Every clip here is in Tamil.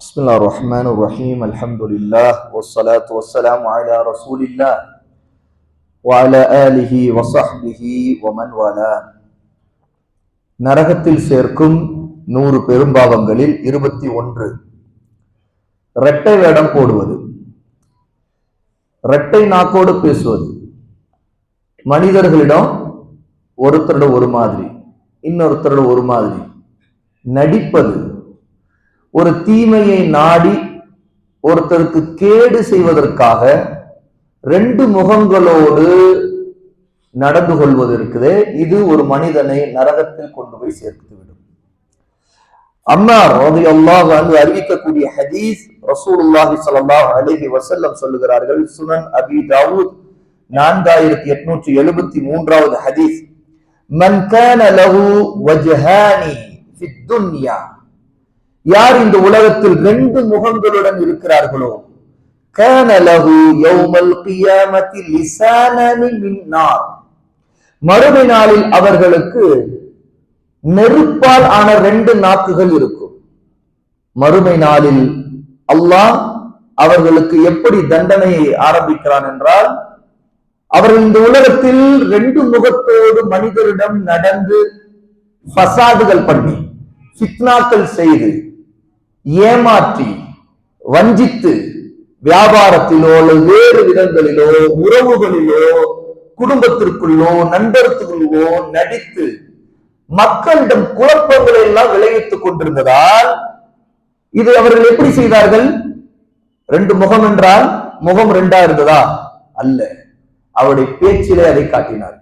بسم الله الرحمن الرحيم الحمد لله والصلاة والسلام على رسول الله وعلى آله وصحبه ومن والاه நரகத்தில் சேர்க்கும் நூறு பெரும்பாவங்களில் இருபத்தி ஒன்று இரட்டை வேடம் போடுவது இரட்டை நாக்கோடு பேசுவது மனிதர்களிடம் ஒருத்தரோட ஒரு மாதிரி இன்னொருத்தரோட ஒரு மாதிரி நடிப்பது ஒரு தீமையை நாடி ஒருத்தருக்கு கேடு செய்வதற்காக ரெண்டு முகங்களோடு நடந்து கொள்வது இருக்குதே. இது ஒரு மனிதனை நரகத்தில் கொண்டு போய் சேர்த்து விடும். அம்மார் அல்லாஹ் வந்து அறிவிக்கக்கூடிய ஹதீஸ் ரசூலுல்லாஹி சல்லாஹ் அலிஹி வசல்லம் சொல்லுகிறார்கள் சுனன் அபி தாவூத் நான்காயிரத்தி எட்நூற்றி எழுபத்தி மூன்றாவது ஹதீஸ் மன் கான லஹு வஜ்ஹானி ஃபித் துன்யா யார் இந்த உலகத்தில் ரெண்டு முகங்களுடன் இருக்கிறார்களோ? கனலகு யௌமல் கியாமத்தி லிசானனி மறுமை நாளில் அவர்களுக்கு நெருப்பால் ஆன ரெண்டு நாக்குகள் இருக்கும். மறுமை நாளில் அல்லாஹ் அவர்களுக்கு எப்படி தண்டனையை ஆரம்பிக்கிறான் என்றால் அவர்கள் இந்த உலகத்தில் ரெண்டு முகத்தோடு மனிதரிடம் நடந்து பசாதுகள் பண்ணி ஃபித்னாக்கள் செய்து ஏமாற்றி வஞ்சித்து வியாபாரத்திலோ அல்லது வேறு விதங்களிலோ உறவுகளிலோ குடும்பத்திற்குள்ளோ நண்பர்களுக்குள்ளோ நடித்து மக்களிடம் குழப்பங்களை எல்லாம் விளைவித்துக் கொண்டிருந்ததால் இது அவர்கள் எப்படி செய்தார்கள்? ரெண்டு முகம் என்றால் முகம் ரெண்டா இருந்ததா? அல்ல. அவருடைய பேச்சிலே அதை காட்டினார்கள்.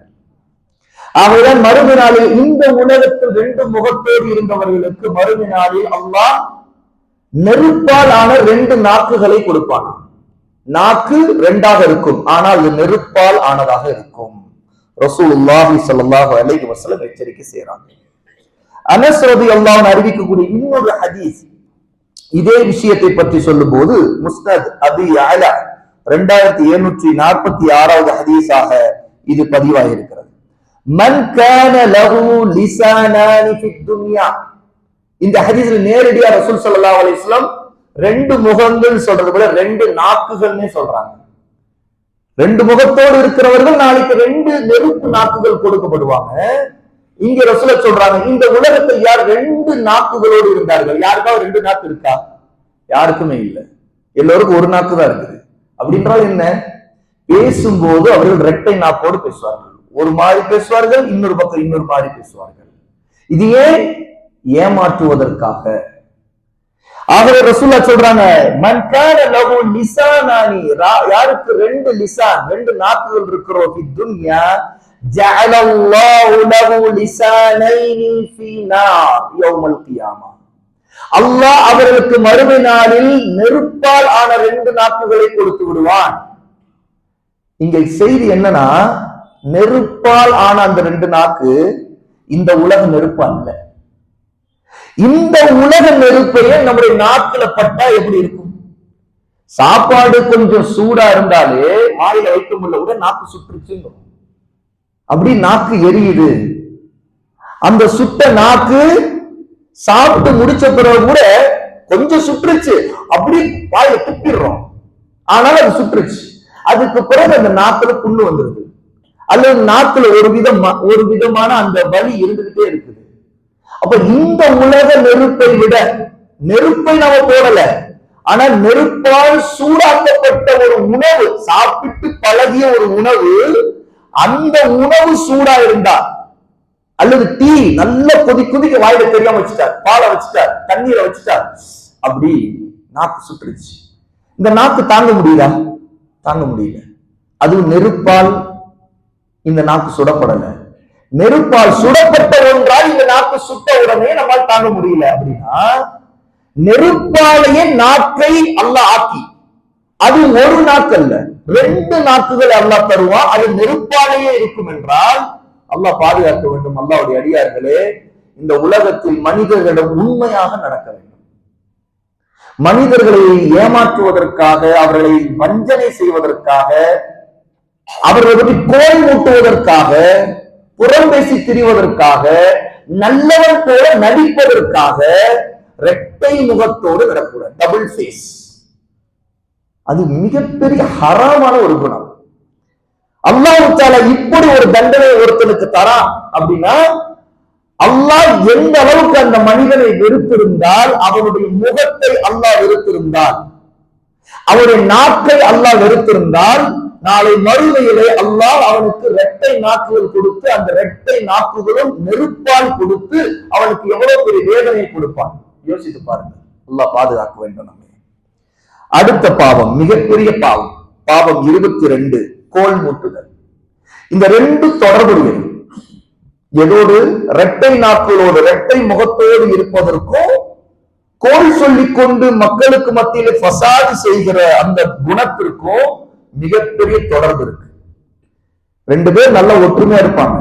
ஆகையால் மறுமை நாளில் இந்த உலகத்தில் ரெண்டு முகத்தோடு இருந்தவர்களுக்கு மறுமை நாளில் அல்லாஹ் நெருப்பால் ஆன ரெண்டு நாக்குகளை கொடுப்பான். நாக்கு ரெண்டாக இருக்கும். ஆனால் அது நெருப்பால் ஆனதாக இருக்கும். ரசூலுல்லாஹி ஸல்லல்லாஹு அலைஹி வசலம் எச்சரிக்கை செய்றாங்க அனஸ் அல்லாஹ் அறிவிக்கக்கூடிய இன்னொரு ஹதீஸ் இதே விஷயத்தை பற்றி சொல்லும்போது முஸ்தத் அபி அலா ரெண்டாயிரத்தி எழுநூற்றி நாற்பத்தி ஆறாவது ஹதீஸாக இது பதிவாகியிருக்கிறது மன் கான லஹு லிசானானி ஃபித் துன்யா. இந்த ஹதீஸ்ல நேரடியா ரசூல் ஸல்லல்லாஹு அலைஹி வஸல்லம் ரெண்டு முகங்கள் சொல்றது விட ரெண்டு நாக்குகள்னு சொல்றாங்க. ரெண்டு முகத்தோடு இருக்கிறவர்கள் நாளைக்கு ரெண்டு நெருப்பு நாக்குகள் கொடுக்கப்படுவாங்க. இங்க ரசூல சொல்றாங்க இந்த உலகத்தில் யார் ரெண்டு நாக்குகளோடு இருந்தார்கள்? யாருக்காவது ரெண்டு நாக்கு இருக்கா? யாருக்குமே இல்லை. எல்லோருக்கும் ஒரு நாக்கு தான் இருக்குது. அப்படின்றால் என்ன? பேசும்போது அவர்கள் ரெட்டை நாக்கோடு பேசுவார்கள். ஒரு மாதிரி பேசுவார்கள் இன்னொரு பக்கம் இன்னொரு மாதிரி பேசுவார்கள். இது ஏன் ஏமாற்றுவதற்காக? ஆகவே ரசூல்லா சொல்றாங்க மன்கான லகு லிசானானி யாருக்கு ரெண்டு லிசான் ரெண்டு நாக்குகள் இருக்கிறோ ஃபி துன்யா ஜஅலல்லாஹு லஹு லிசானைனி ஃபி நார் யௌமல் கியாமா. அல்லாஹ் அவர்களுக்கு மறுமை நாளில் நெருப்பால் ஆன ரெண்டு நாக்குகளை கொடுத்து விடுவான். இங்க செய்தி என்னன்னா நெருப்பால் ஆன அந்த ரெண்டு நாக்கு இந்த உலக நெருப்பு அல்ல. இந்த உலக நெருப்பையே நம்முடைய நாக்குல பட்டா எப்படி இருக்கும்? சாப்பாடு கொஞ்சம் சூடா இருந்தாலே வாயில வைக்க முடியல கூட நாக்கு சுற்றுச்சுங்க அப்படி நாக்கு எரியுது. அந்த சுட்ட நாக்கு சாப்பிட்டு முடிச்ச பிறகு கூட கொஞ்சம் சுற்றுச்சு. அப்படி வாயில துப்பிடுறோம். ஆனாலும் அது சுற்றுச்சு. அதுக்கு பிறகு அந்த நாக்குல புண்ணு வந்துருது. அல்லது நாக்குல ஒரு விதம் ஒரு விதமான அந்த வலி இருந்துகிட்டே இருக்குது. அப்ப இந்த உலக நெருப்பை விட நெருப்பை நாம போடல. ஆனா நெருப்பால் சூடாக்கப்பட்ட ஒரு உணவு சாப்பிட்டு பழகிய ஒரு உணவு அந்த உணவு சூடா இருந்தா அல்லது டீ நல்ல கொதி கொதிக்க வாயில தெரியாம வச்சுட்டார் பாலை வச்சுட்டார் தண்ணீரை வச்சுட்டார் அப்படி நாக்கு சுட்டுருச்சு இந்த நாக்கு தாங்க முடியுதா? தாங்க முடியல. அதுவும் நெருப்பால் இந்த நாக்கு சுடப்படலை. நெருப்பால் சுடப்பட்ட ஒன்றால் இந்த நாக்கு சுட்ட உடனே நம்மால் தாங்க முடியல அப்படின்னா நெருப்பாலேயே நாக்கை அல்ல ஆக்கி அது ஒரு நாக்கு அல்ல ரெண்டு நாக்குகள் அல்லாஹ் தருவான் அது நெருப்பாலேயே இருக்கும் என்றால் அல்லாஹ் பாதுகாக்க வேண்டும். அல்லாவுடைய அடியார்களே இந்த உலகத்தில் மனிதர்களிடம் உண்மையாக நடக்க வேண்டும். மனிதர்களை ஏமாற்றுவதற்காக அவர்களை வஞ்சனை செய்வதற்காக அவர்களை பற்றி கோல் மூட்டுவதற்காக புறம் பேசி திரிவதற்காக நல்லவன் போல நடிப்பதற்காக ரெட்டை முகத்தோடு நடக்கூடாது டபுள் ஃபேஸ் அது மிகப்பெரிய ஹராமான ஒரு குணம். அல்லாஹ் இப்படி ஒரு தண்டனை ஒருத்தனுக்கு தரான் அப்படின்னா அல்லாஹ் எந்த அளவுக்கு அந்த மனிதனை வெறுத்திருந்தால் அவனுடைய முகத்தை அல்லாஹ் வெறுத்திருந்தால் அவருடைய நாக்கை அல்லாஹ் வெறுத்திருந்தால் நாளை மறுமையிலே அல்லாஹ் அவனுக்கு இரட்டை நாக்குகள் கொடுத்து அந்த இரட்டை நாக்குகளும் நெருப்பால் கொடுத்து அவனுக்கு எவ்வளவு பெரிய வேதனை கொடுப்பான்? யோசித்து பாருங்க அல்லாஹ் பாதுகாக்க வேண்டும் நம்ம. அடுத்த பாவம் மிகப்பெரிய பாவம். பாவம் இருபத்தி ரெண்டு கோல் மூட்டுதல். இந்த ரெண்டு தொடர்புடையது எதோடு இரட்டை நாக்குகளோடு இரட்டை முகத்தோடு இருப்பதற்கும் கோல் சொல்லிக் கொண்டு மக்களுக்கு மத்தியிலே பசாது செய்கிற அந்த குணத்திற்கும் மிகப்பெரிய தொடர்பு இருக்கு. ரெண்டு பேர் நல்ல ஒற்றுமையா இருப்பாங்க.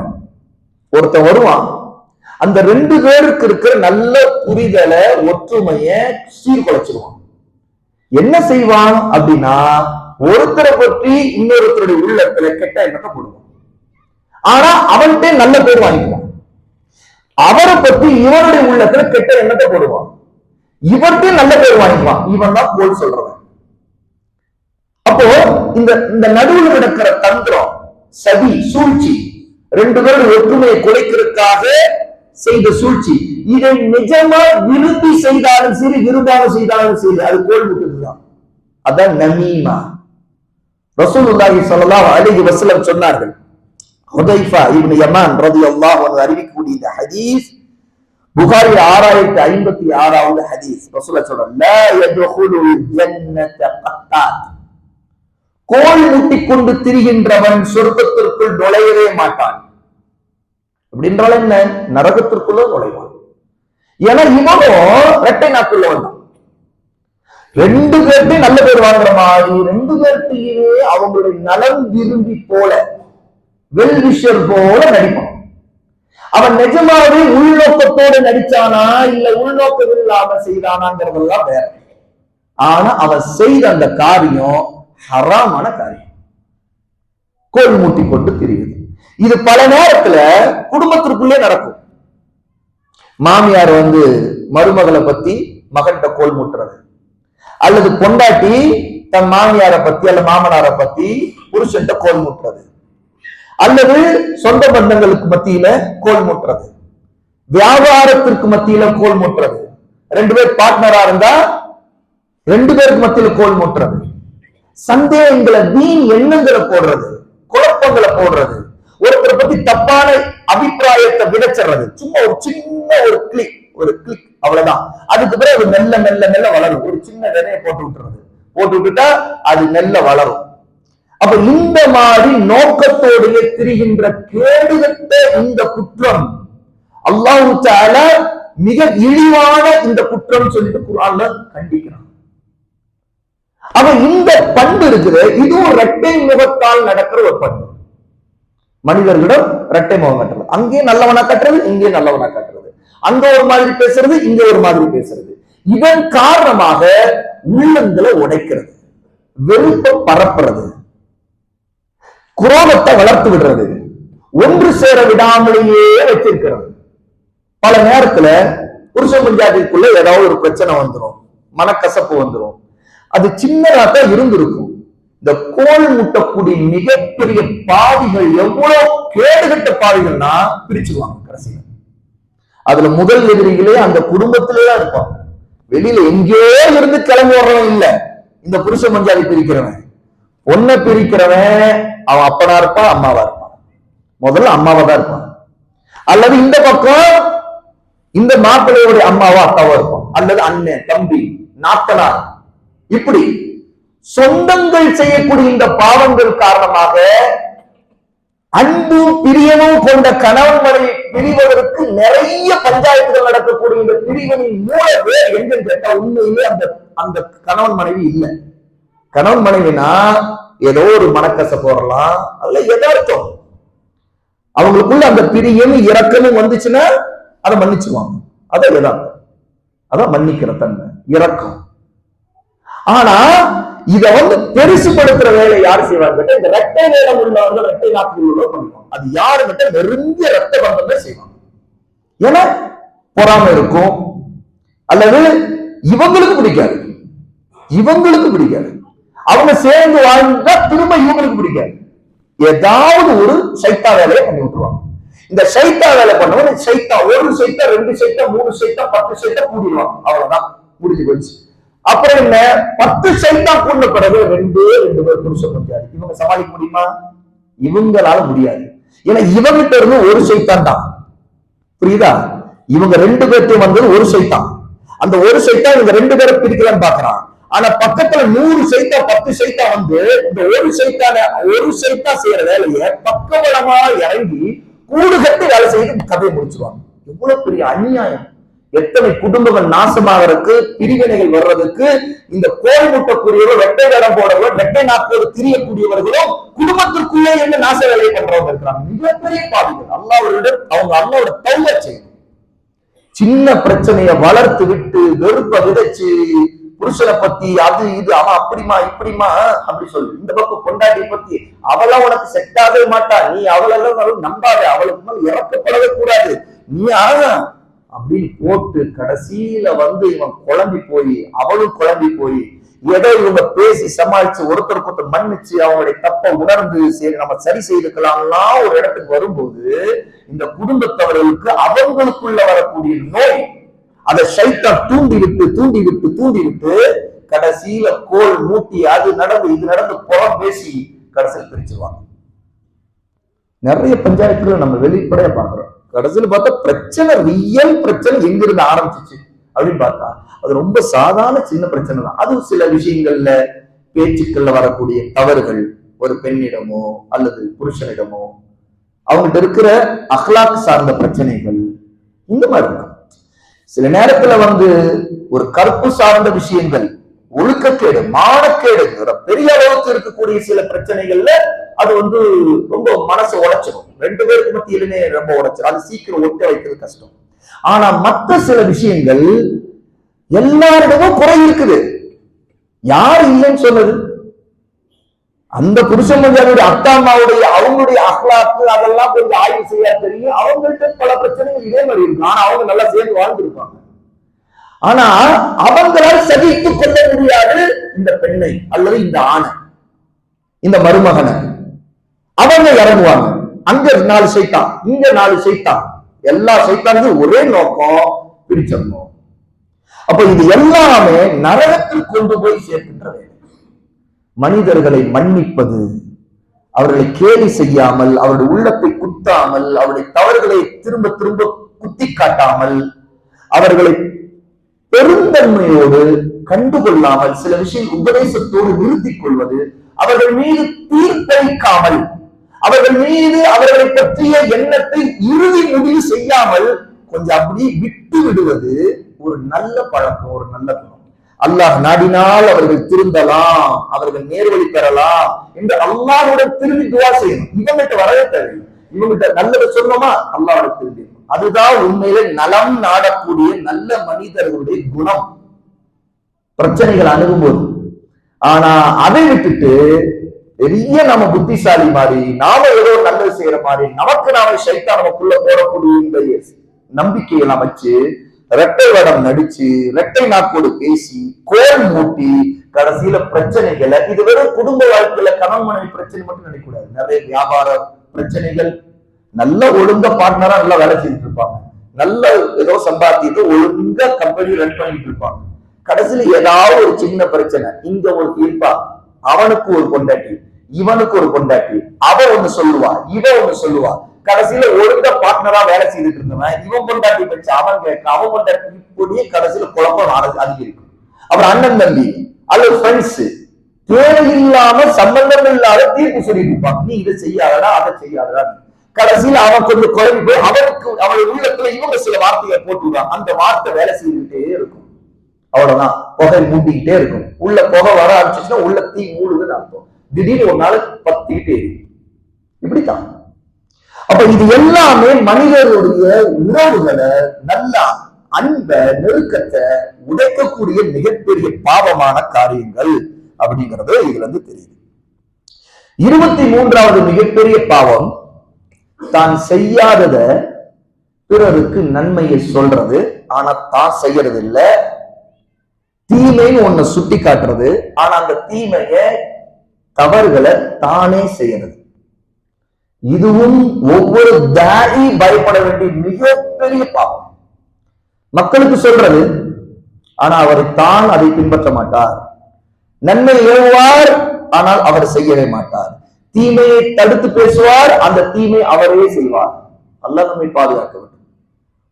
ஒருத்தன் வருவான். அந்த ரெண்டு பேருக்கு இருக்கிற நல்ல புரிதலை ஒற்றுமைய சீர்குலைச்சிருவான். என்ன செய்வான் அப்படின்னா ஒருத்தரை பற்றி இன்னொருத்தருடைய உள்ளத்துல கெட்ட எண்ணத்தை போடுவான். ஆனா அவன்கிட்ட நல்ல பேர் வாங்கிக்குவான். அவரை பற்றி இவனுடைய உள்ளத்துல கெட்ட எண்ணத்தை போடுவான். இவர்கிட்ட நல்ல பேர் வாங்கிக்குவான். இவன் தான் போல் சொல்றவன். இந்த இந்த நடுவில் நடக்கிற தந்திரம் சதி சூழ்ச்சி ரெண்டு பேரும் ஒற்றுமையை குறைக்கிறதுக்காக செய்த சூழ்ச்சி. இதை நிஜமா விரும்பி செய்தாலும் சரி விரும்பாம செய்தாலும் சரி அது கோல் விட்டுதுதான் அதான் நமீமா. ரசூலுல்லாஹி சொல்லலாம் அலிஹி வசலம் சொன்னார்கள் ஹுதைஃபா இப்னு யமான் ரலியல்லாஹு அன்ஹு அறிவிக்கக்கூடிய இந்த ஹதீஸ் புகாரி ஆறாயிரத்தி ஐம்பத்தி ஆறாவது ஹதீஸ். ரசூலுல்லாஹி சொல்றாங்க கோல் முட்டிக்கொண்டு திரிகின்றவன் சொர்க்கத்திற்குள் நுழையவே மாட்டான். அப்படின்றால என்ன? நரகத்திற்குள்ள நுழைவான். ஏன்னா இவனும் ரெட்டை நாக்குள்ள வந்தான் ரெண்டு பேர்ட்டையும் நல்ல பேர் வாங்குற மாதிரி ரெண்டு பேர்ட்டையுமே அவங்களுடைய நலம் விரும்பி போல வெல் விஷர் போல நடிப்பான். அவன் நிஜமாவே உள்நோக்கத்தோடு நடிச்சானா இல்ல உள்நோக்கம் இல்லாம செய்தானாங்கிறதெல்லாம் வேற. ஆனா அவன் செய்த அந்த காரியம் ஹராமான காரியம். கோல் மூட்டி கொண்டு திரியுது. இது பல நேரத்துல குடும்பத்திற்குள்ளே நடக்கும். மாமியார் வந்து மருமகளை பத்தி மகன்கிட்ட கோல் மூட்டுறது. அல்லது பொண்டாட்டி தன் மாமியாரை பத்தி அல்ல மாமனாரை பத்தி புருஷன்கிட்ட கோல் மூட்டுறது. அல்லது சொந்த பந்தங்களுக்கு மத்தியில கோல் மூட்டுறது. வியாபாரத்திற்கு மத்தியில கோல் மூட்டுறது. ரெண்டு பேர் பார்ட்னரா இருந்தா ரெண்டு பேருக்கு மத்தியில கோல் மூட்டுறது. சந்தேகங்களை வீண் எண்ணங்களை போடுறது குழப்பங்களை போடுறது. ஒருத்தரை பத்தி தப்பான அபிப்பிராயத்தை விதைச்சிடுறது. சும்மா ஒரு சின்ன ஒரு கிளிக் ஒரு கிளிக் அவ்வளவுதான். அதுக்கு பிறகு அது மெல்ல மெல்ல மெல்ல வளரும். ஒரு சின்ன விதையை போட்டு விட்டுறது. போட்டு விட்டுட்டா அது மெல்ல வளரும். அப்ப இந்த மாதிரி நோக்கத்தோடைய திரிகின்ற கேடுகட்ட இந்த குற்றம். அல்லாஹு மிக இழிவான இந்த குற்றம் சொல்லிட்டு குரான்ல கண்டிக்க ஆனா இந்த பண்பு இருக்குது. இதுவும் இரட்டை முகத்தால் நடக்கிற ஒரு பண்பு. மனிதர்களிடம் இரட்டை முகம் கட்டுறது. அங்கேயும் நல்லவனா கட்டுறது இங்கேயும் நல்லவனா கட்டுறது. அங்க ஒரு மாதிரி பேசுறது இங்க ஒரு மாதிரி பேசுறது. இதன் காரணமாக உள்ளங்களை உடைக்கிறது. வெறுப்ப பரப்புறது. குரோதத்தை வளர்த்து விடுறது. ஒன்று சேர விடாமலேயே வச்சிருக்கிறது பல நேரத்துல புருஷ பஞ்சாயத்துக்குள்ள ஏதாவது ஒரு பிரச்சனை வந்துடும் மனக்கசப்பு வந்துடும் அது சின்னதா தான் இருந்திருக்கும். இந்த கோல் முட்டக்கூடிய மிகப்பெரிய பாவிகள் எவ்வளவு கேடுகட்ட பாவிகள்னா பிரிச்சுருவாங்க கடைசியில். அதுல முதல் எதிரிகளே அந்த குடும்பத்திலே இருப்பான் இருப்பாங்க. வெளியில எங்கேயோ இருந்து கிளம்பி வர்றவன் இல்ல. இந்த புருஷ மஞ்சாதி பிரிக்கிறவன். பொண்ணை பிரிக்கிறவன் அவன் அப்பனா இருப்பான் அம்மாவா இருப்பான். முதல்ல அம்மாவா தான் இருப்பான். அல்லது இந்த பக்கம் இந்த மாப்பிள்ளையோட அம்மாவா அப்பாவா இருப்பான். அல்லது அண்ணன் தம்பி நாத்தனார் இப்படி சொந்தங்கள் செய்யக்கூடிய இந்த பாவங்கள் காரணமாக அன்பும் பிரியமும் கொண்ட கணவன் மனைவி பிரிவதற்கு நிறைய பஞ்சாயத்துகள் நடக்கக்கூடிய இந்த பிரிவனின் மூல வேர் எங்கன்னு கேட்டா உண்மையிலே அந்த அந்த கணவன் மனைவி இல்லை. கணவன் மனைவினா ஏதோ ஒரு மனக்கச போடலாம். அதுல எதார்த்தம். அவங்களுக்குள்ள அந்த பிரியமும் இரக்கமும் வந்துச்சுன்னா அதை மன்னிச்சுவாங்க. அதான் எதார்த்தம். அதான் மன்னிக்கிற தன்மை. இறக்கம் ஆனா இத வந்து பெருசுபடுத்துற வேலை யார் செய்வாங்க இந்த ரெட்டை வேடம் உள்ளவர்கள் ரெட்டை நாட்கள் உள்ளவர்கள் பண்ணுவாங்க. அது யாரு கிட்ட நெருங்கிய ரத்த பந்தமே செய்வாங்க. ஏன்னா பொறாமை இருக்கும் அல்லது இவங்களுக்கு பிடிக்காது. இவங்களுக்கு பிடிக்காது. அவங்க சேர்ந்து வாழ்ந்தா திரும்ப இவங்களுக்கு பிடிக்காது. ஏதாவது ஒரு சைத்தா வேலையை பண்ணி விட்டுருவாங்க. இந்த சைத்தா வேலை பண்ணவன் சைத்தா ஒரு சைத்தா ரெண்டு சைத்தா மூணு சைத்தா பத்து சைத்தா கூடிடுவாங்க. அவ்வளவுதான். முடிஞ்சு போச்சு. அப்புறம் என்ன? பத்து சென்டா கூடின பிறகு ரெண்டு ரெண்டு பேர் புருஷ முடியாது இவங்க சமாளிக்க முடியுமா? இவங்களால முடியாது. ஏன்னா இவங்கிட்ட இருந்து ஒரு சைத்தான் தான். புரியுதா? இவங்க ரெண்டு பேர்த்தையும் வந்தது ஒரு சைத்தான். அந்த ஒரு சைத்தா இவங்க ரெண்டு பேரை பிரிக்கலன்னு பாக்குறான் ஆனா பக்கத்துல நூறு சைத்தா பத்து சைத்தா வந்து இந்த ஒரு சைத்தான ஒரு சைத்தா செய்யற வேலையை பக்கபலமா இறங்கி கூடு கட்டி வேலை செய்து கதையை முடிச்சுருவாங்க. எவ்வளவு பெரிய அநியாயம். எத்தனை குடும்பங்கள் நாசமாகிறதுக்கு பிரிவினைகள் வர்றதுக்கு இந்த கோல் முட்டக்கூடியவர்கள் வெட்டை வேடம் போடவர் வெட்டை நாட்களோடு திரியக்கூடியவர்களும் குடும்பத்திற்குள்ளே என்ன நாச வேலையை பண்றவங்க இருக்கிறாங்க. மிகப்பெரிய பாவிகள். அல்லாஹ்விடம் அவங்க அல்லாவோட தௌவ செய்யணும் சின்ன பிரச்சனைய வளர்த்து விட்டு வெறுப்ப விதைச்சு புருஷனை பத்தி அது இது அவன் அப்படிமா இப்படிமா அப்படி சொல்லு. இந்த பக்கம் கொண்டாடி பத்தி அவளாம் உனக்கு செட் ஆகவே மாட்டா. நீ அவளெல்லாம் நம்பாத. அவளுக்கு மேல இறக்கப்படவே கூடாது. நீ ஆகும் அப்படின்னு போட்டு கடைசியில வந்து இவன் குழம்பி போய் அவளும் குழம்பி போய் ஏதோ இவங்க பேசி சமாளிச்சு ஒருத்தருக்கு ஒருத்தர் மன்னிச்சு அவங்களுடைய தப்ப உணர்ந்து சரி நம்ம சரி செய்துக்கலாம்லாம் ஒரு இடத்துக்கு வரும்போது இந்த குடும்பத்தவர்களுக்கு அவங்களுக்குள்ள வரக்கூடிய நோய் அதை சைத்தான் தூண்டி விட்டு தூண்டி விட்டு தூண்டி விட்டு கடைசியில கோல் மூட்டி அது நடந்து இது நடந்து புறம் பேசி கடைசியில் பிரிச்சிருவாங்க. நிறைய பஞ்சாயத்துல நம்ம வெளிப்படையா பாக்குறோம் கடைசியில் பார்த்தா பிரச்சனை ரியல் பிரச்சனை எங்க இருந்து ஆரம்பிச்சிச்சு அப்படின்னு பார்த்தா அது ரொம்ப சாதாரண சின்ன பிரச்சனை தான். அது சில விஷயங்கள்ல பேச்சுக்கள்ல வரக்கூடிய தவறுகள் ஒரு பெண்ணிடமோ அல்லது புருஷனிடமோ அவங்ககிட்ட இருக்கிற அஹ்லாக் சார்ந்த பிரச்சனைகள் இந்த மாதிரி தான் சில நேரத்துல வந்து ஒரு கற்பு சார்ந்த விஷயங்கள் ஒழுக்கக்கேடு மானக்கேடுங்கிற ஒரு பெரிய அளவுக்கு இருக்கக்கூடிய சில பிரச்சனைகள்ல அது வந்து ரொம்ப மனசு உடைச்சிடும் ரெண்டு பேருக்கு மத்தியிலுமே ரொம்ப உடைச்சிடும் அது சீக்கிரம் ஒட்ட வைக்கிறது கஷ்டம். ஆனா மற்ற சில விஷயங்கள் எல்லாரிடமும் குறை இருக்குது. யார் இல்லைன்னு சொன்னது? அந்த புருஷன் மஞ்சானுடைய அத்தா அம்மாவுடைய அவங்களுடைய அஹ்லாக்கு அதெல்லாம் கொஞ்சம் ஆய்வு செய்ய தெரியும். அவங்கள்ட்ட பல பிரச்சனைகள் இதே மாதிரி இருக்கும். ஆனா அவங்க நல்லா சேர்ந்து வாழ்ந்துருப்பாங்க. ஆனா அவங்களால் சகித்துக் கொள்ள முடியாது இந்த பெண்ணை அல்லது இந்த ஆணை. இந்த மருமகனை. அவங்க இறங்குவாங்க. அங்க நாலு சைத்தான் இங்க நாலு சைத்தான். எல்லா சைத்தானுக்கும் ஒரே நோக்கம் பிடிச்சிடணும் அப்ப இது எல்லாமே நரகத்தில் கொண்டு போய் சேர்க்கின்ற மனிதர்களை மன்னிப்பது அவர்களை கேலி செய்யாமல் அவருடைய உள்ளத்தை குத்தாமல் அவருடைய தவறுகளை திரும்ப திரும்ப குத்தி காட்டாமல் அவர்களை பெருந்தன்மையோடு கண்டுகொள்ளாமல் சில விஷயம் உபதேசத்தோடு நிறுத்திக் கொள்வது அவர்கள் மீது தீர்ப்பளிக்காமல் அவர்கள் மீது அவர்களை பற்றிய எண்ணத்தை இறுதி முடிவு செய்யாமல் கொஞ்சம் அப்படி விட்டு விடுவது ஒரு நல்ல பழக்கம் ஒரு நல்ல குணம். அல்லாஹ் நாடினால் அவர்கள் திருந்தலாம் அவர்கள் நேர்வழி பெறலாம் என்று அல்லாஹ்வுடன் திரும்பி துவா செய்யணும். இவங்கிட்ட வரவே தேவை இவங்கிட்ட நல்லதை சொன்னோமா அல்லாவோட திரும்பி. அதுதான் உண்மையில நலம் நாடக்கூடிய நல்ல மனிதர்களுடைய குணம். பிரச்சனைகள் அணுகும்போது. ஆனா அதை விட்டுட்டு பெரிய நம்ம புத்திசாலி மாதிரி நாம ஏதோ நல்லது செய்யற மாதிரி நமக்கு நாம சைத்தா நமக்குள்ள போடக்கூடிய இந்த நம்பிக்கையெல்லாம் வச்சு ரெட்டை வடம் நடிச்சு ரெட்டை நாக்கோடு பேசி கோல் மூட்டி கடைசியில பிரச்சனைகளை இது வெறும் குடும்ப வாழ்க்கையில கணவன் மனைவி பிரச்சனை மட்டும் நினைக்கக்கூடாது. நிறைய வியாபார பிரச்சனைகள் நல்ல ஒழுங்க பார்ட்னரா நல்லா வேலை செஞ்சுட்டு இருப்பாங்க. நல்ல ஏதோ சம்பாத்தியத்தை ஒழுங்கா கம்பெனி ரன் பண்ணிட்டு இருப்பாங்க. கடைசியில ஏதாவது ஒரு சின்ன பிரச்சனை இங்க ஒரு தீர்ப்பா? அவனுக்கு ஒரு கொண்டாட்டி இவனுக்கு ஒரு கொண்டாட்டி அவ ஒண்ணு சொல்லுவா இவ ஒண்ணு சொல்லுவா. கடைசியில ஒழுங்க பார்ட்னரா வேலை செய்துட்டு இருந்தவன் இவன் கொண்டாட்டி வச்சு அவன் கேட்க அவன் கொண்டாட்டி இப்படியே கடைசியில குழப்பம் அதிகரிக்கும். அப்புறம் அண்ணன் தம்பி அல்லது ஃப்ரெண்ட்ஸ் தேவையில்லாம சம்பந்தம் இல்லாத தீர்ப்பு சொல்லிட்டு இருப்பான் நீ இதை செய்யாதடா அதை செய்யாதடா. கடைசியில அவன் கொஞ்சம் குழம்பி போய் அவனுக்கு அவன் உள்ளத்துல இவங்க சில வார்த்தையை போட்டு விடுறான் அந்த வார்த்தை வேலை செய்துகிட்டே இருக்கும். அவ்வளவுதான். புகை மூட்டிக்கிட்டே இருக்கும். உள்ள புகை வர ஆரம்பிச்சுச்சுன்னா உள்ள தீ மூடுதுன்னு அர்த்தம். திடீர்னு ஒரு நாள் பத்திக்கிட்டே எரியும் இப்படித்தான். அப்ப இது எல்லாமே மனிதர்களுடைய உறவுகளை நல்லா அன்ப நெருக்கத்தை உடைக்கக்கூடிய மிகப்பெரிய பாவமான காரியங்கள் அப்படிங்கிறது இதுல இருந்து தெரியுது. இருபத்தி மூன்றாவது மிகப்பெரிய பாவம் தான் செய்யாதத பிறருக்கு நன்மையை சொல்றது ஆனா தான் செய்யறது இல்லை தீமைன்னு ஒண்ணு சுட்டி காட்டுறது. ஆனா அந்த தீமைய தவறுகளை தானே செய்யறது. இதுவும் ஒவ்வொரு தாயி பயப்பட வேண்டிய மிகப்பெரிய பாவம். மக்களுக்கு சொல்றது ஆனா அவர் தான் அதை பின்பற்ற மாட்டார். நன்மை ஏவுவார் ஆனால் அவர் செய்யவே மாட்டார். தீமையை தடுத்து பேசுவார் அந்த தீமை அவரே செய்வார். அல்லாஹ் நம்மை பாதுகாக்க வேண்டும்.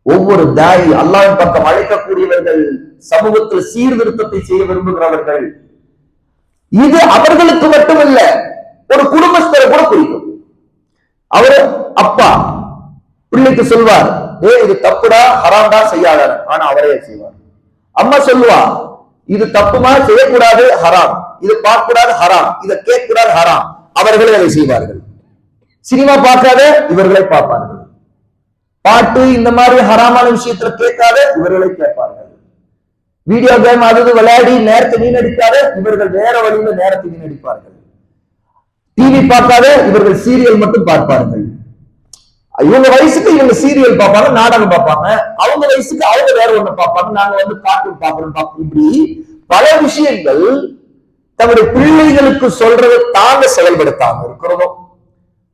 ஒவ்வொரு தாய் அல்லாவின் பக்கம் அழைக்கக்கூடியவர்கள் சமூகத்தில் சீர்திருத்தத்தை செய்ய விரும்புகிறவர்கள் இது அவர்களுக்கு மட்டுமல்ல ஒரு குடும்பஸ்தரை கூட குறிக்கும். அவரு அப்பா பிள்ளைக்கு சொல்வார் ஏ இது தப்புடா ஹராம்டா செய்யாத ஆனா அவரே செய்வார். அம்மா சொல்லுவா இது தப்புமா செய்யக்கூடாது ஹராம். இது பார்க்க கூடாது ஹராம். இதை கேட்க கூடாது ஹராம். அவர்களே அதை செய்வார்கள். சினிமா பார்க்காத இவர்களை பார்ப்பார்கள். பாட்டு இந்த மாதிரி ஹராமான விஷயத்துல கேட்காத இவர்களை கேட்பார்கள். வீடியோ கேம் அது விளையாடி நேரத்தை வீணடிக்காத இவர்கள் வேற வழியில நேரத்தை வீணடிப்பார்கள். டிவி பார்க்காத இவர்கள் சீரியல் மட்டும் பார்ப்பார்கள். இவங்க வயசுக்கு இவங்க சீரியல் பார்ப்பாங்க நாடகம் பார்ப்பாங்க. அவங்க வயசுக்கு அவங்க வேற ஒண்ணு பார்ப்பாங்க. நாங்க வந்து கார்ட்டூன் பார்க்கறோம் இப்படி பல விஷயங்கள் தங்களுடைய பிள்ளைகளுக்கு சொல்றதை தாங்க செயல்படுத்தாம இருக்கிறதும்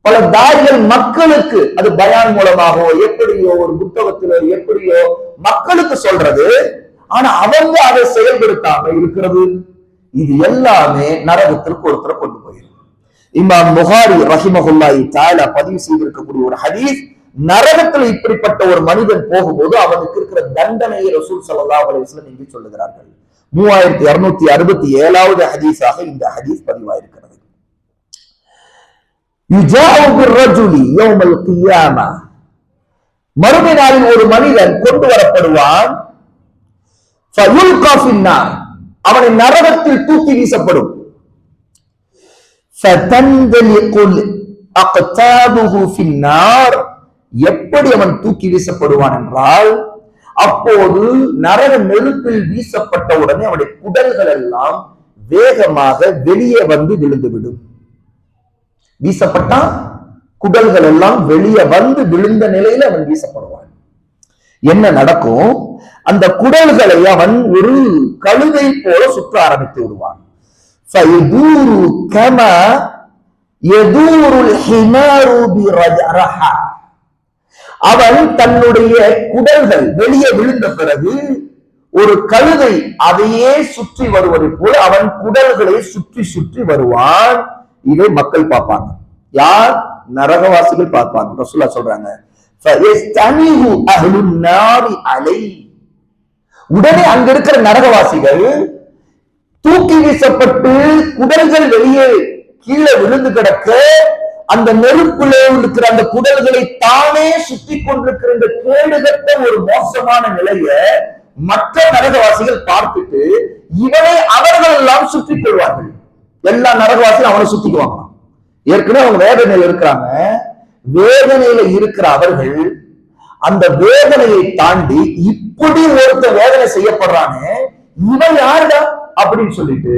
பல தாய்கள் மக்களுக்கு அது பயான் மூலமாகவோ எப்படியோ ஒரு புத்தகத்திலோ எப்படியோ மக்களுக்கு சொல்றது ஆனா அவங்க அதை செயல்படுத்தாம இருக்கிறது. இது எல்லாமே நரகத்திற்கு ஒருத்தரை கொண்டு போயிடும் இமாம் முகாரி ரஹிமஹுல்லாஹி தாலா பதிவு செய்திருக்கக்கூடிய ஒரு ஹதீஸ் நரகத்துல இப்படிப்பட்ட ஒரு மனிதன் போகும்போது அவனுக்கு இருக்கிற தண்டனையை ரசூல் சல்லா அலைஹி வஸல்லம் சொல்லுகிறார்கள். மூவாயிரத்தி இருநூத்தி அறுபத்தி ஏழாவது ஹதீஸாக இந்த ஹதீஸ் பதிவாயிருக்கிறது. மறுமை நாளில் ஒரு மனிதன் கொண்டு வரப்படுவான் அவனை நரகத்தில் தூக்கி வீசப்படும். எப்படி அவன் தூக்கி வீசப்படுவான் என்றால் அப்போது நரக நெருப்பில் வீசப்பட்ட உடனே அவனுடைய குடல்கள் எல்லாம் வேகமாக வெளியே வந்து விழுந்துவிடும். வீசப்பட்டான் குடல்கள் எல்லாம் வெளியே வந்து விழுந்த நிலையில அவன் வீசப்படுவான். என்ன நடக்கும்? அந்த குடல்களை அவன் ஒரு கழுதை போல சுற்ற ஆரம்பித்து விடுவான். அவன் தன்னுடைய குடல்கள் வெளியே விழுந்த பிறகு ஒரு கழுதை அதையே சுற்றி வருவதை போல அவன் குடல்களை சுற்றி சுற்றி வருவான். இதை மக்கள் பார்ப்பாங்க. யார்? நரகவாசிகள் பார்ப்பாங்க. ரசுல்லா சொல்றாங்க. உடனே அங்க இருக்கிற நரகவாசிகள் தூக்கி வீசப்பட்டு குடல்கள் வெளியே கீழே விழுந்து கிடக்க அந்த நெருப்புல இருக்கிற அந்த குடல்களை தானே சுத்தி கொண்டிருக்கிற இந்த கேடுகட்ட ஒரு மோசமான நிலைய மற்ற நரகவாசிகள் பார்த்துட்டு இவனை அவர்கள் எல்லாம் சுற்றி கொள்வார்கள். எல்லா நரகவாசியும் அவனை சுத்திக்குவாங்க ஏற்கனவே அவங்க வேதனையில் இருக்கிறாங்க. வேதனையில இருக்கிற அவர்கள் அந்த வேதனையை தாண்டி இப்படி ஒருத்த வேதனை செய்யப்படுறானே இவன் யாருடா அப்படின்னு சொல்லிட்டு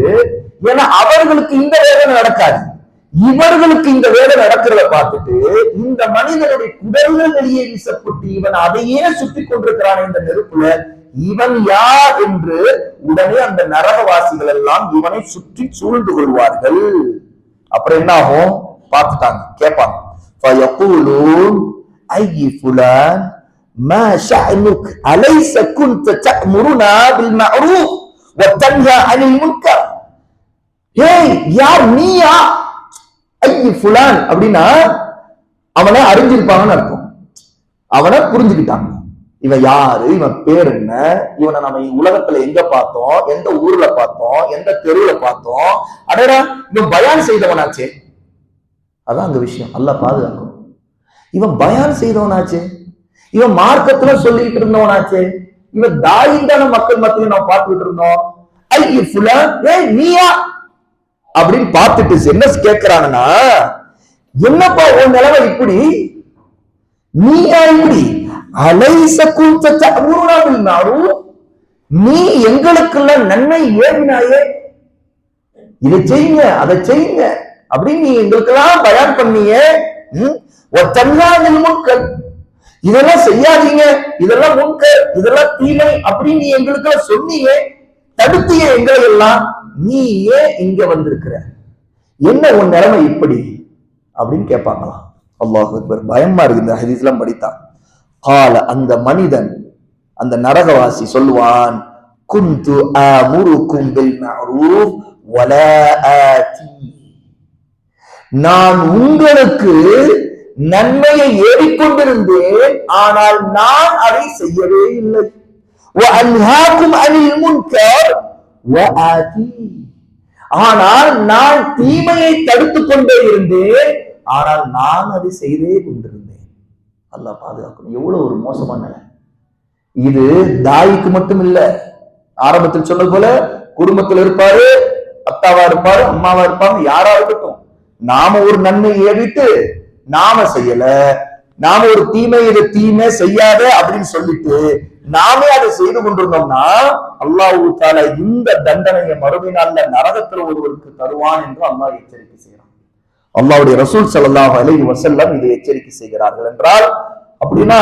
ஏன்னா அவர்களுக்கு இந்த வேதனை நடக்காது. இவர்களுக்கு இந்த வேதனை நடக்கிறத பார்த்துட்டு இந்த மனிதனுடைய குடல்கள் வெளியே வீசப்பட்டு இவன் அதையே சுத்தி கொண்டிருக்கிறான் இந்த நெருப்புல இவன் யார் என்று உடனே அந்த நரகவாசிகள் எல்லாம் இவனை சுற்றி சூழ்ந்து கொள்வார்கள். அப்புறம் என்ன ஆகும் பார்த்துட்டாங்க. கேட்பாங்க. فيقولون أي فلان ما شأنك أليس كنت تأمرنا بالمعروف وتنهى عن المنكر ஏய் யார் நீயா ஐய ஃபுலான் அப்படின்னா அவனை அறிஞ்சிருப்பாங்கன்னு அர்த்தம் அவனை புரிஞ்சுக்கிட்டாங்க இவன் யாரு இவன் பேர் என்ன இவனை நம்ம உலகத்துல எங்க பார்த்தோம் எந்த ஊர்ல பார்த்தோம் எந்த தெருவுல பார்த்தோம் அடடா இவன் பயான் செய்தவனாச்சே அதான் அந்த விஷயம். அல்லாஹ் பாதுகாக்கும் இவன் பயான் செய்தவனாச்சே. இவன் மார்க்கத்துல சொல்லிட்டு இருந்தவனாச்சே. இவன் தாயிந்தான மக்கள் மத்தியில நம்ம பார்த்துட்டு இருந்தோம். ஐ ஃபுலான் ஏய் நீயா? அப்படின்னு பார்த்துட்டு என்ன கேட்கிறாங்கன்னா என்னப்பா உன் நிலவை இப்படி? நீயா இப்படி? அலைச கூத்தாரும் நீ எங்களுக்கெல்லாம் நன்மை ஏவினாயே. இதை செய்யுங்க அதை செய்யுங்க. அப்படின்னு நீ எங்களுக்கெல்லாம் பயன் பண்ணிய ஒத்தன்காதில் மக்கள் இதெல்லாம் செய்யாதீங்க. இதெல்லாம் முன்க இதெல்லாம் தீமை அப்படின்னு நீ எங்களுக்கு சொன்னீங்க. தடுத்திய எங்களை எல்லாம் நீ ஏன் இங்க வந்திருக்கிற. என்ன உன் நிலைமை இப்படி? அப்படின்னு கேட்பாங்களாம். அல்லாஹ் அக்பர். பயமா இருக்கு. இந்த ஹதீஸ்லாம் படித்தான் கால அந்த மனிதன் அந்த நரகவாசி சொல்லுவான் குந்து அமுருக்கும் பில் மஅரூஃப் வலா ஆதி நான் உங்களுக்கு நன்மையை ஏறிக்கொண்டிருந்தேன் ஆனால் நான் அதை செய்யவே இல்லை. ஆனால் நான் தீமையை தடுத்துக் கொண்டே இருந்தேன் ஆனால் நான் அதை செய்தே கொண்டிருந்தேன். அல்லா பாதுகாக்கணும். எவ்வளவு ஒரு மோசமான இது தாய்க்கு மட்டும் இல்ல. ஆரம்பத்தில் சொன்னது போல குடும்பத்தில் இருப்பாரு அத்தாவா இருப்பாரு அம்மாவா இருப்பாங்க யாரா இருக்கட்டும். நாம ஒரு நன்மை ஏறிட்டு நாம செய்யல. நாம ஒரு தீமை இது தீமை செய்யாத அப்படின்னு சொல்லிட்டு நாமே அதை செய்து கொண்டிருந்தோம்னா அல்லாஹ் தால இந்த தண்டனையை மறுமை நாள்ல நரகத்துல ஒருவருக்கு தருவான் என்று அல்லாஹ் எச்சரிக்கை செய்கிறான். அல்லாவுடைய ரசூல் சல்லாஹ் அலி வசல்லம் இதை எச்சரிக்கை செய்கிறார்கள் என்றால் அப்படின்னா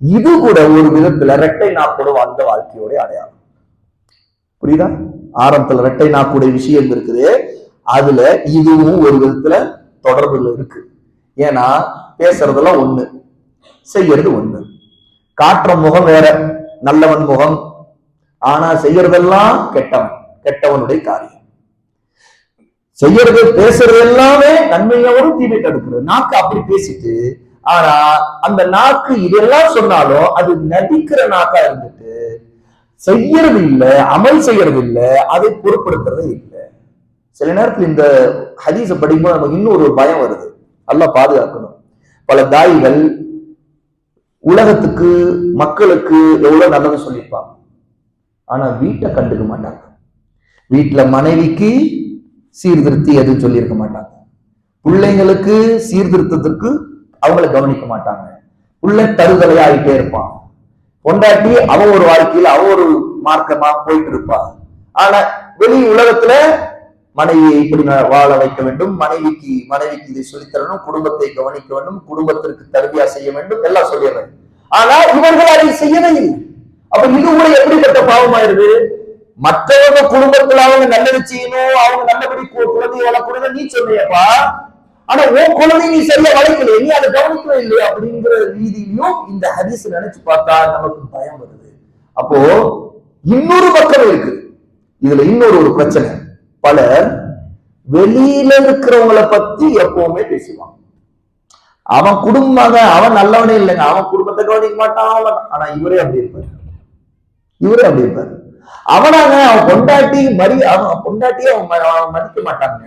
இது கூட ஒரு விதத்துல ரெட்டை நாக்கோட வாழ்ந்த வாழ்க்கையோட அடையாளம். புரியுதா? ஆரம்பத்துல ரெட்டை நாக்குடைய விஷயம் இருக்குது. அதுல இதுவும் ஒரு விதத்துல தொடர்புல இருக்கு. ஏன்னா பேசுறதெல்லாம் ஒண்ணு செய்யறது ஒண்ணு. காட்டுற முகம் வேற நல்லவன் முகம். ஆனா செய்யறதெல்லாம் கெட்டவன் கெட்டவனுடைய காரியம். செய்யறது பேசுறது எல்லாமே நன்மையோடும் தீமை தடுக்கிறது நாக்கு அப்படி பேசிட்டு ஆனா அந்த நாக்கு இதெல்லாம் சொன்னாலும் அது நடிக்கிற நாக்கா இருந்துட்டு செய்யறது இல்ல அமல் செய்யறது இல்ல அதை பொருட்படுத்துறது இல்ல. சில நேரத்தில் இந்த ஹதீஸை படிக்கும்போது நமக்கு இன்னொரு பயம் வருது. நல்லா பாதுகாக்கணும். பல தாய்கள் உலகத்துக்கு மக்களுக்கு எவ்வளவு நல்லது சொல்லியிருப்பாங்க. ஆனா வீட்டை கண்டுக்க மாட்டாங்க. வீட்டுல மனைவிக்கு சீர்திருத்தி எதுவும் சொல்லியிருக்க மாட்டாங்க. பிள்ளைங்களுக்கு சீர்திருத்தத்துக்கு அவங்கள கவனிக்க மாட்டாங்க. பிள்ளை தருதலை ஆகிட்டே இருப்பான். பொண்டாட்டி அவ ஒரு வாழ்க்கையில அவ ஒரு மார்க்கமா போயிட்டு இருப்பான். ஆனா வெளி உலகத்துல மனைவியை இப்படி வாழ வைக்க வேண்டும். மனைவிக்கு மனைவிக்கு இதை சொல்லித்தரணும். குடும்பத்தை கவனிக்க வேண்டும். குடும்பத்திற்கு தருவியா செய்ய வேண்டும். எல்லாம் சொல்லிடுறேன். ஆனா இவர்கள் அதை செய்யவே இல்லை. அப்ப இது கூட எப்படிப்பட்ட பாவமாயிருது மற்றவங்க குடும்பத்துல அவங்க நல்லது செய்யணும் அவங்க நல்லபடி கு- குழந்தைய வளர்க்கணும் நீ சொன்னியப்பா ஆனா உன் குழந்தை நீ சரியா வளர்க்கலையே. நீ அதை கவனிக்கவே இல்லை அப்படிங்கிற ரீதியிலும் இந்த ஹதீஸ் நினைச்சு பார்த்தா நமக்கு பயம் வருது. அப்போ இன்னொரு பக்கம் இருக்கு. இதுல இன்னொரு ஒரு பிரச்சனை. பலர் வெளியில இருக்கிறவங்கள பத்தி எப்பவுமே பேசுவான் அவன் குடும்பம் அவன் நல்லவனே இல்லைங்க. அவன் குடும்பத்தை கவனிக்க மாட்டான் அவன் ஆனா இவரே அப்படி இருப்பாரு. இவரே அப்படி இருப்பாரு. அவனாங்க அவன் பொண்டாட்டி மறி அவன் பொண்டாட்டியே அவன் ம- அவன் மதிக்க மாட்டாங்க.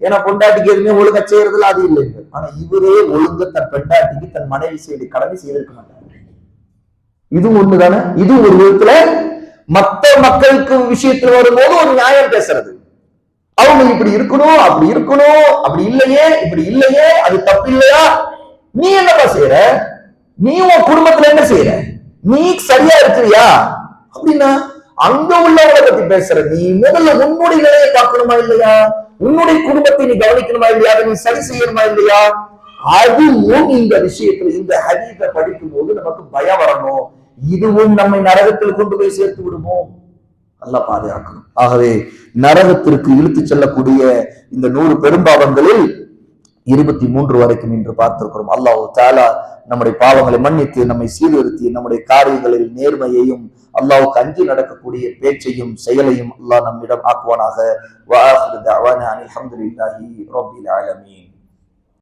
ஏன்னா பொண்டாட்டிக்கு எதுவுமே ஒழுங்கா செய்யறதுல அது இல்லை ஆனா இவரே ஒழுங்க தன் பெண்டாட்டிக்கு தன் மனைவி செய்து கடமை செய்திருக்க மாட்டாங்க இது ஒண்ணுதானே? இது ஒரு விதத்துல மத்த மக்களுக்கு விஷயத்துல வரும்போது ஒரு நியாயம் பேசுறது. அவங்க இப்படி இருக்கணும் அப்படி இருக்கணும் அப்படி இல்லையே இப்படி இல்லையே அது தப்பு இல்லையா? நீ என்னப்பா செய்யற நீ உன் குடும்பத்துல என்ன செய்யற நீ சரியா இருக்கிறியா? அப்படின்னா அங்க உள்ளவங்களை பத்தி பேசுற. நீ முதல்ல உன்னுடைய நிலையை பார்க்கணுமா இல்லையா? உன்னுடைய குடும்பத்தை நீ கவனிக்கணுமா இல்லையா? அதை நீ சரி செய்யணுமா இல்லையா? அதுவும் இந்த விஷயத்துல இந்த ஹதீஸை படிக்கும் போது நமக்கு பயம் வரணும். இதுவும் நம்மை நரகத்தில் கொண்டு போய் சேர்த்து விடுமோ? நல்லா பாதுகாக்கணும். ஆகவே நரகத்திற்கு இழுத்துச் செல்லக்கூடிய இந்த நூறு பெரும்பாவங்களில் இருபத்தி மூன்று வரைக்கும் இன்று பார்த்திருக்கிறோம். அல்லாஹ் தாலா நம்முடைய பாவங்களை மன்னித்து நம்மை சீர்திருத்தி நம்முடைய காரியங்களில் நேர்மையையும் அல்லாவுக்கு அஞ்சி நடக்கக்கூடிய பேச்சையும் செயலையும் அல்லாஹ் நம்மிடம் ஆக்குவானாக. வஆஹிரு தஅவானா ஆலமீன்.